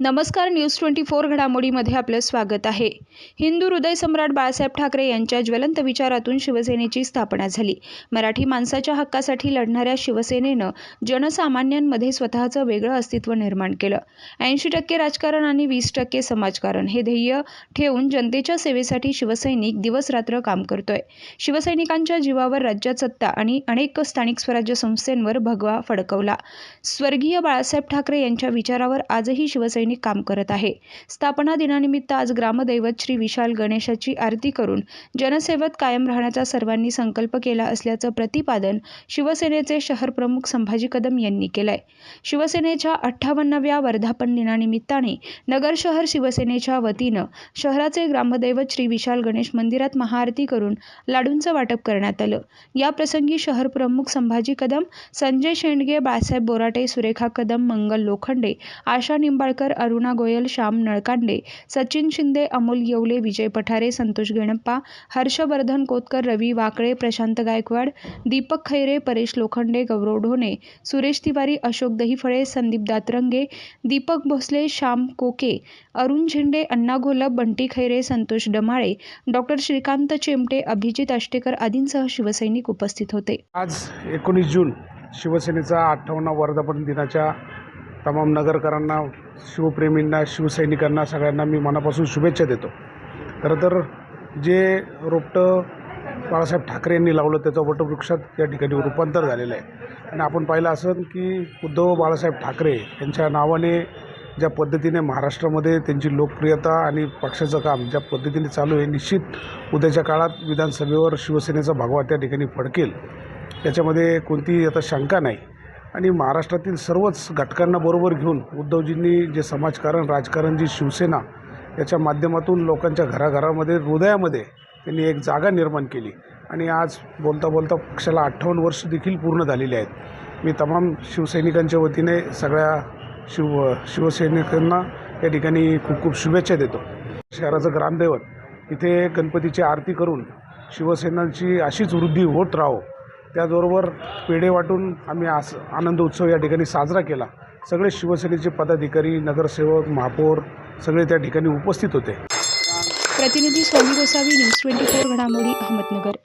नमस्कार news twenty four घडामोडीमध्ये आपलं स्वागत आहे. हिंदू हृदय सम्राट बाळासाहेब ठाकरे यांच्या ज्वलंत विचारातून शिवसेनेची स्थापना झाली. मराठी माणसाच्या हक्कासाठी लढणाऱ्या शिवसेनेनं जनसामान्यांमध्ये स्वतःचं वेगळं अस्तित्व निर्माण केलं. ऐंशी टक्के राजकारण आणि वीस टक्के समाजकारण हे ध्येय ठेवून जनतेच्या सेवेसाठी शिवसैनिक दिवसरात्र काम करतोय. शिवसैनिकांच्या जीवावर राज्यात सत्ता आणि अनेक स्थानिक स्वराज्य संस्थेंवर भगवा फडकवला. स्वर्गीय बाळासाहेब ठाकरे यांच्या विचारावर आजही शिवसैनिक काम करत आहे. स्थापना दिनानिमित्त आज ग्रामदैवत श्री विशाल गणेशाची आरती करून जनसेवेत कायम राहण्याचा सर्वांनी संकल्प केला असल्याचं प्रतिपादन शिवसेनेचे शहर प्रमुख संभाजी कदम यांनी केलंय. शिवसेनेच्या अठ्ठावन्नाव्या वर्धापन दिनानिमित्ताने नगर शहर शिवसेनेच्या वतीनं शहराचे ग्रामदैवत श्री विशाल गणेश मंदिरात महाआरती करून लाडूंचं वाटप करण्यात आलं. याप्रसंगी शहर प्रमुख संभाजी कदम संजय शेंडगे बाळासाहेब बोराटे सुरेखा कदम मंगल लोखंडे आशा निंबाळकर अरुणा गोयल श्याम नळकांडे सचिन शिंदे अमोल येवले विजय पठारे संतोष गेणप्पा हर्षवर्धन कोतकर रवी वाकळे प्रशांत गायकवाड दीपक खैरे परेश लोखंडे गौरव ढोणे सुरेश तिवारी अशोक दहीफळे संदीप दातरंगे दीपक भोसले श्याम कोके अरुण झेंडे अण्णा घोलप बंटी खैरे संतोष डमाळे डॉक्टर श्रीकांत चिमटे अभिजित आष्टेकर आदींसह शिवसैनिक उपस्थित होते. आज एकोणीस जून शिवसेनेचा अठ्ठावन्न वर्धापन दिनाच्या तमाम नगरकरांना शिवप्रेमींना शिवसैनिकांना सगळ्यांना मी मनापासून शुभेच्छा देतो. खरं तर जे रोपटं बाळासाहेब ठाकरे यांनी लावलं त्याचं वटवृक्षात या ठिकाणी रूपांतर झालेलं आहे. आणि आपण पाहिलं असं की उद्धव बाळासाहेब ठाकरे यांच्या नावाने ज्या पद्धतीने महाराष्ट्रामध्ये त्यांची लोकप्रियता आणि पक्षाचं काम ज्या पद्धतीने चालू आहे निश्चित उद्याच्या काळात विधानसभेवर शिवसेनेचा भगवा त्या ठिकाणी फडकेल. त्याच्यामध्ये कोणतीही आता शंका नाही. आणि महाराष्ट्रातील सर्वच घटकांना बरोबर घेऊन उद्धवजींनी जे समाजकारण राजकारण जी शिवसेना याच्या माध्यमातून लोकांच्या घराघरामध्ये हृदयामध्ये त्यांनी एक जागा निर्माण केली. आणि आज बोलता बोलता पक्षाला अठ्ठावन्न वर्ष देखील पूर्ण झालेली आहेत. मी तमाम शिवसैनिकांच्या वतीने सगळ्या शिव शिवसैनिकांना या ठिकाणी खूप खूप शुभेच्छा देतो. शहराचं ग्रामदैवत इथे गणपतीची आरती करून शिवसेनांची अशीच वृद्धी होत राहो त्याचबरोबर पेढे वाटून आम्ही आस आनंद उत्सव या ठिकाणी साजरा केला. सगळे शिवसेनेचे पदाधिकारी नगरसेवक महापौर सगळे त्या ठिकाणी उपस्थित होते. प्रतिनिधी Swami Gosavi news twenty four घडामोडी अहमदनगर.